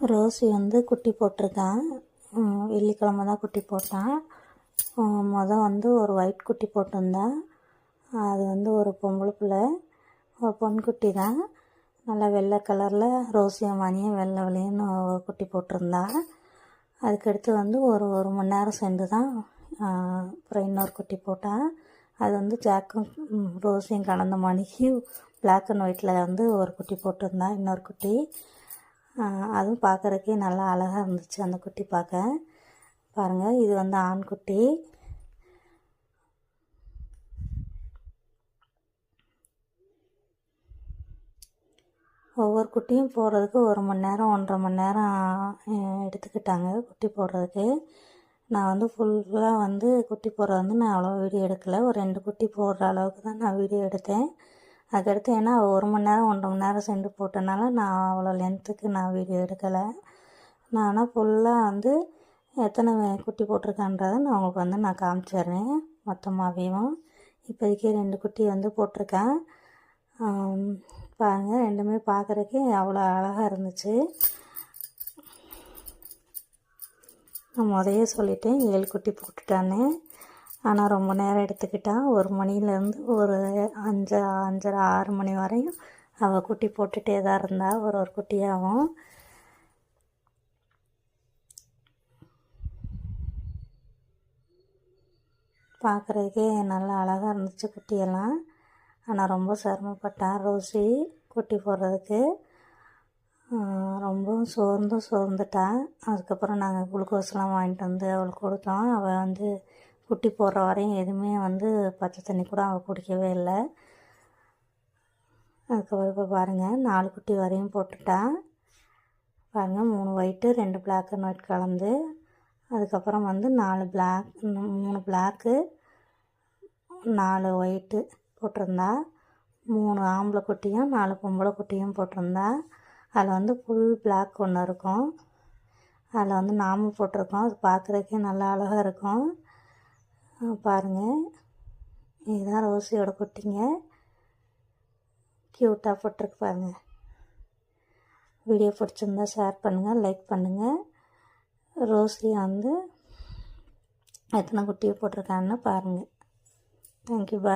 Rousey வந்து குட்டி போட்டிருக்கேன். வெள்ளிக்கிழமை தான் குட்டி போட்டான். மொதல் வந்து ஒரு ஒயிட் குட்டி போட்டிருந்தான். அது வந்து ஒரு பொம்பளை பிள்ளை ஒரு பொன் குட்டி தான். நல்லா வெள்ளை கலரில் ரோசியம் மணியும் வெள்ளை வெள்ளையன்னு ஒரு குட்டி போட்டிருந்தா அதுக்கடுத்து வந்து ஒரு ஒரு மணி நேரம் சென்று தான் அப்புறம் இன்னொரு குட்டி போட்டான். அது வந்து ஜாக்கும் ரோஸையும் கலந்த மணிக்கு பிளாக் அண்ட் ஒயிட்டில் வந்து ஒரு குட்டி போட்டிருந்தா இன்னொரு குட்டி. அதுவும் பார்க்குறக்கே நல்லா அழகாக இருந்துச்சு அந்த குட்டி பார்க்க. பாருங்கள் இது வந்து ஆண் குட்டி. ஒவ்வொரு குட்டியும் போடுறதுக்கு ஒரு மணி நேரம் ஒன்றரை மணி நேரம் எடுத்துக்கிட்டாங்க குட்டி போடுறதுக்கு. நான் வந்து ஃபுல்லாக வந்து குட்டி போடுறது வந்து நான் அவ்வளோ வீடியோ எடுக்கலை. ஒரு ரெண்டு குட்டி போடுற அளவுக்கு தான் நான் வீடியோ எடுத்தேன். அதுக்கடுத்து ஏன்னா ஒரு மணி நேரம் ஒன்றரை மணி நேரம் சென்று போட்டனால நான் அவ்வளோ லென்த்துக்கு நான் வீடியோ எடுக்கலை. நான் ஆனால் ஃபுல்லாக வந்து எத்தனை குட்டி போட்டிருக்கான்றதை நான் உங்களுக்கு வந்து நான் காமிச்சிடுறேன் மொத்தமாகவும் இப்போதைக்கே ரெண்டு குட்டி வந்து போட்டிருக்கேன். பாருங்கள் பாருங்க ரெண்டுமே பார்க்குறக்கே அவ்வளோ அழகாக இருந்துச்சு. நான் முதைய சொல்லிட்டேன் ஏழு குட்டி போட்டுட்டான்னு ஆனால் ரொம்ப நேரம் எடுத்துக்கிட்டான் ஒரு மணிலேருந்து ஒரு அஞ்சு அஞ்சரை ஆறு மணி வரையும் அவள் குட்டி போட்டுகிட்டே தான் இருந்தாள் ஒரு ஒரு குட்டியாகவும் பார்க்குறதுக்கே நல்லா அழகாக இருந்துச்சு குட்டியெல்லாம். ஆனால் ரொம்ப சிரமப்பட்டான் ரோசி குட்டி போடுறதுக்கு. ரொம்பவும் சோர்ந்தும் சோர்ந்துட்டான் அதுக்கப்புறம் நாங்கள் குளுக்கோஸ்லாம் வாங்கிட்டு வந்து அவளுக்கு கொடுத்தோம். அவள் வந்து குட்டி போடுற வரையும் எதுவுமே வந்து பச்சை தண்ணி கூட அவள் குடிக்கவே இல்லை. அதுக்கப்புறம் இப்போ பாருங்கள் நாலு குட்டி வரையும் போட்டுட்டான் பாருங்கள் மூணு ஒயிட்டு ரெண்டு பிளாக் அண்ட் ஒயிட் கலந்து அதுக்கப்புறம் வந்து நாலு பிளாக் மூணு பிளாக்கு நாலு ஒயிட்டு போட்டிருந்தா. மூணு ஆம்பளை குட்டியும் நாலு பொம்பளை குட்டியும் போட்டிருந்தா. அதில் வந்து ஃபுல் பிளாக் ஒன்று இருக்கும். அதில் வந்து நாமும் போட்டிருக்கோம். அது பார்க்குறதுக்கே நல்லா அழகாக இருக்கும். பாருங்கள் இதுதான் ரோசியோட குட்டிங்க க்யூட்டாக போட்டிருக்கு பாருங்கள் வீடியோ பிடிச்சிருந்தா ஷேர் பண்ணுங்கள் லைக் பண்ணுங்கள் ரோசி வந்து எத்தனை குட்டியை போட்டிருக்கான்னு பாருங்கள் தேங்க்யூ பாய்